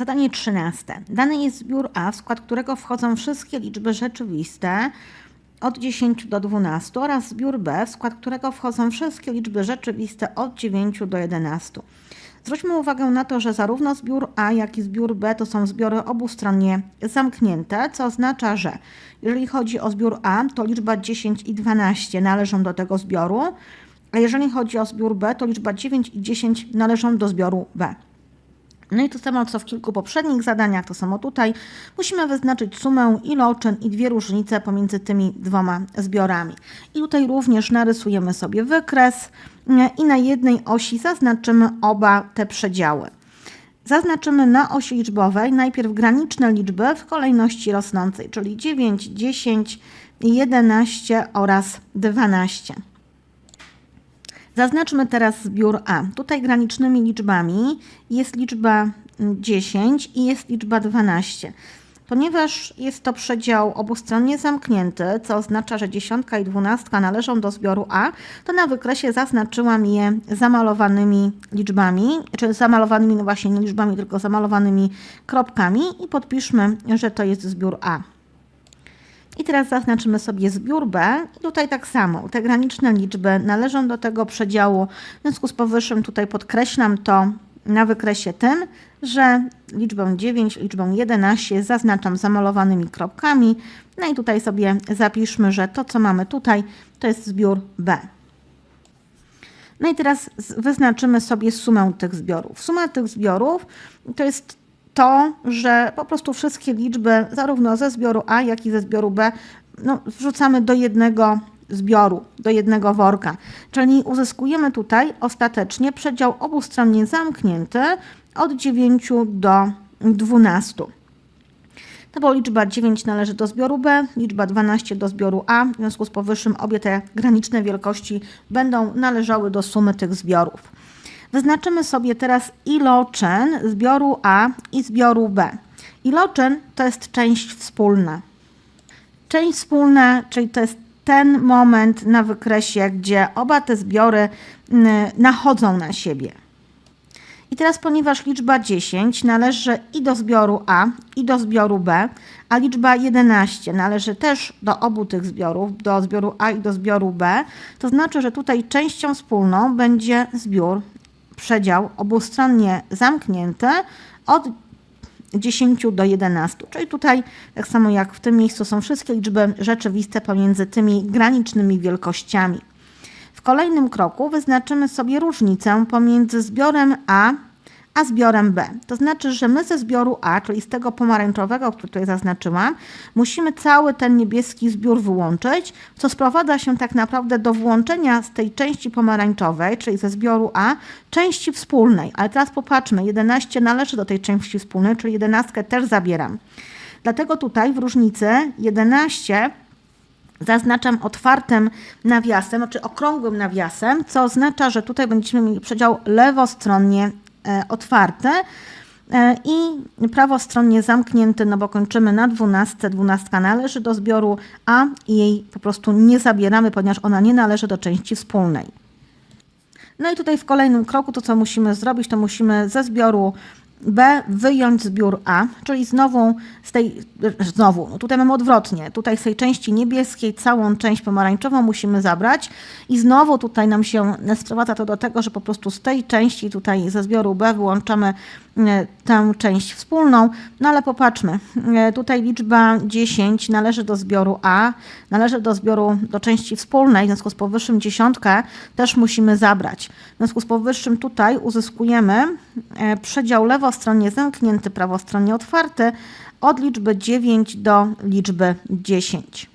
Zadanie 13. Dany jest zbiór A, w skład którego wchodzą wszystkie liczby rzeczywiste od 10 do 12 oraz zbiór B, w skład którego wchodzą wszystkie liczby rzeczywiste od 9 do 11. Zwróćmy uwagę na to, że zarówno zbiór A, jak i zbiór B to są zbiory obustronnie zamknięte, co oznacza, że jeżeli chodzi o zbiór A, to liczba 10 i 12 należą do tego zbioru, a jeżeli chodzi o zbiór B, to liczba 9 i 10 należą do zbioru B. No i to samo co w kilku poprzednich zadaniach, to samo tutaj. Musimy wyznaczyć sumę iloczyn i dwie różnice pomiędzy tymi dwoma zbiorami. I tutaj również narysujemy sobie wykres i na jednej osi zaznaczymy oba te przedziały. Zaznaczymy na osi liczbowej najpierw graniczne liczby w kolejności rosnącej, czyli 9, 10, 11 oraz 12. Zaznaczmy teraz zbiór A. Tutaj granicznymi liczbami jest liczba 10 i jest liczba 12. Ponieważ jest to przedział obustronnie zamknięty, co oznacza, że dziesiątka i dwunastka należą do zbioru A, to na wykresie zaznaczyłam je zamalowanymi liczbami, czy zamalowanymi no właśnie nie liczbami, tylko zamalowanymi kropkami i podpiszmy, że to jest zbiór A. I teraz zaznaczymy sobie zbiór B. I tutaj tak samo, te graniczne liczby należą do tego przedziału. W związku z powyższym tutaj podkreślam to na wykresie tym, że liczbę 9, liczbę 11 zaznaczam zamalowanymi kropkami. No i tutaj sobie zapiszmy, że to co mamy tutaj to jest zbiór B. No i teraz wyznaczymy sobie sumę tych zbiorów. Suma tych zbiorów to jest to, że po prostu wszystkie liczby, zarówno ze zbioru A, jak i ze zbioru B, no, wrzucamy do jednego zbioru, do jednego worka. Czyli uzyskujemy tutaj ostatecznie przedział obustronnie zamknięty od 9 do 12. To bo liczba 9 należy do zbioru B, liczba 12 do zbioru A. W związku z powyższym obie te graniczne wielkości będą należały do sumy tych zbiorów. Wyznaczymy sobie teraz iloczyn zbioru A i zbioru B. Iloczyn to jest część wspólna. Część wspólna, czyli to jest ten moment na wykresie, gdzie oba te zbiory nachodzą na siebie. I teraz, ponieważ liczba 10 należy i do zbioru A, i do zbioru B, a liczba 11 należy też do obu tych zbiorów, do zbioru A i do zbioru B, to znaczy, że tutaj częścią wspólną będzie zbiór przedział obustronnie zamknięty od 10 do 11. Czyli tutaj, tak samo jak w tym miejscu, są wszystkie liczby rzeczywiste pomiędzy tymi granicznymi wielkościami. W kolejnym kroku wyznaczymy sobie różnicę pomiędzy zbiorem A a zbiorem B. To znaczy, że my ze zbioru A, czyli z tego pomarańczowego, który tutaj zaznaczyłam, musimy cały ten niebieski zbiór wyłączyć, co sprowadza się tak naprawdę do włączenia z tej części pomarańczowej, czyli ze zbioru A, części wspólnej. Ale teraz popatrzmy, 11 należy do tej części wspólnej, czyli 11 też zabieram. Dlatego tutaj w różnicy 11 zaznaczam otwartym nawiasem, czy okrągłym nawiasem, co oznacza, że tutaj będziemy mieli przedział lewostronnie otwarte e, i prawostronnie zamknięty, no bo kończymy na 12. 12 należy do zbioru, a jej po prostu nie zabieramy, ponieważ ona nie należy do części wspólnej. No i tutaj w kolejnym kroku to, co musimy zrobić, to musimy ze zbioru B wyjąć zbiór A, czyli znowu z tej, znowu, no tutaj mamy odwrotnie, tutaj z tej części niebieskiej całą część pomarańczową musimy zabrać i znowu tutaj nam się sprowadza to do tego, że po prostu z tej części tutaj ze zbioru B wyłączamy e, tę część wspólną, no ale popatrzmy, e, tutaj liczba 10 należy do zbioru A, należy do zbioru, do części wspólnej, w związku z powyższym dziesiątkę też musimy zabrać. W związku z powyższym tutaj uzyskujemy e, przedział lewostronnie zamknięty, prawostronnie otwarty od liczby 9 do liczby 10.